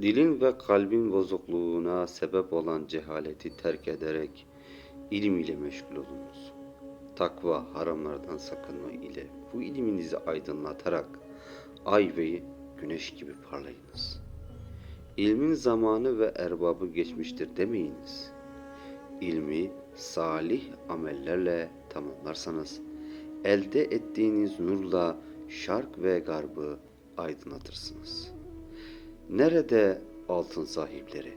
Dilin ve kalbin bozukluğuna sebep olan cehaleti terk ederek ilim ile meşgul olunuz. Takva, haramlardan sakınma ile bu ilminizi aydınlatarak ay ve güneş gibi parlayınız. İlmin zamanı ve erbabı geçmiştir demeyiniz. İlmi salih amellerle tamamlarsanız elde ettiğiniz nurla şark ve garbı aydınlatırsınız.'' Nerede altın sahipleri?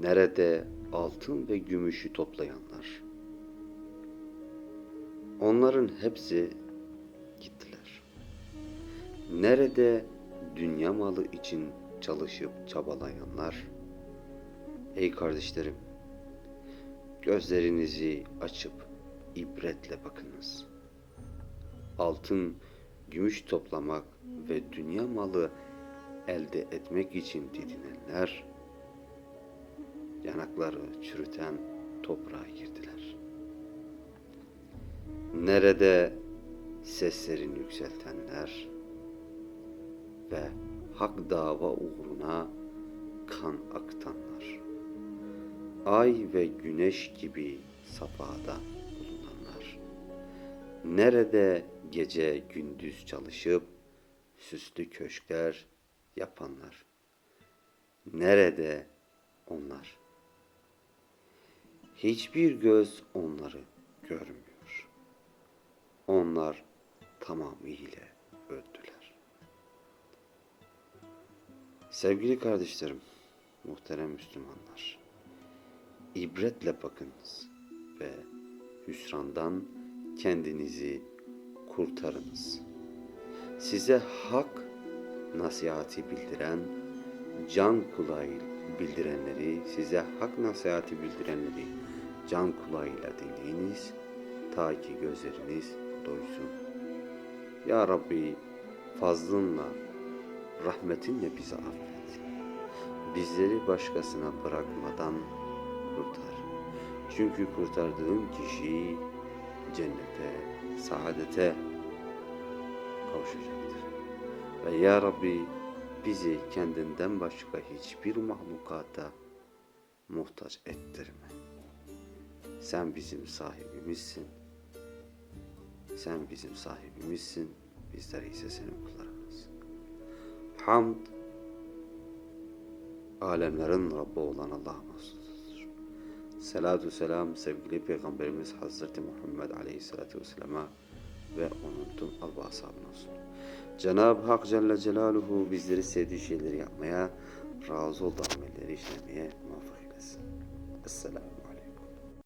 Nerede altın ve gümüşü toplayanlar? Onların hepsi gittiler. Nerede dünya malı için çalışıp çabalayanlar? Ey kardeşlerim, gözlerinizi açıp ibretle bakınız. Altın, gümüş toplamak ve dünya malı elde etmek için didinenler yanakları çürüten toprağa girdiler. Nerede seslerini yükseltenler ve hak dava uğruna kan aktanlar. Ay ve güneş gibi safhada bulunanlar. Nerede gece gündüz çalışıp süslü köşkler yapanlar. Nerede onlar? Hiçbir göz onları görmüyor. Onlar tamamıyla öldüler. Sevgili kardeşlerim, muhterem Müslümanlar, ibretle bakınız ve hüsrandan kendinizi kurtarınız. Size hak nasihati bildiren, can kulağı bildirenleri, size hak nasihati bildirenleri can kulağıyla dinleyiniz, ta ki gözleriniz doysun. Ya Rabbi fazlınla, rahmetinle bizi affet. Bizleri başkasına bırakmadan kurtar. Çünkü kurtardığın kişi cennete, saadete kavuşacaktır. Ve Ya Rabbi bizi kendinden başka hiçbir mahlukata muhtaç ettirme. Sen bizim sahibimizsin. Sen bizim sahibimizsin. Bizler ise senin kullarımız. Hamd alemlerin Rabbi olan Allah'a mahsustur. Selatü selam sevgili Peygamberimiz Hazreti Muhammed Aleyhisselatü Vesselam'a ve onun tüm alba ashabına olsun. Cenab-ı Hak Celle Celaluhu bizleri sevdiği şeyleri yapmaya, razı olduğu amelleri işlemeye muvaffak eylesin. Esselamu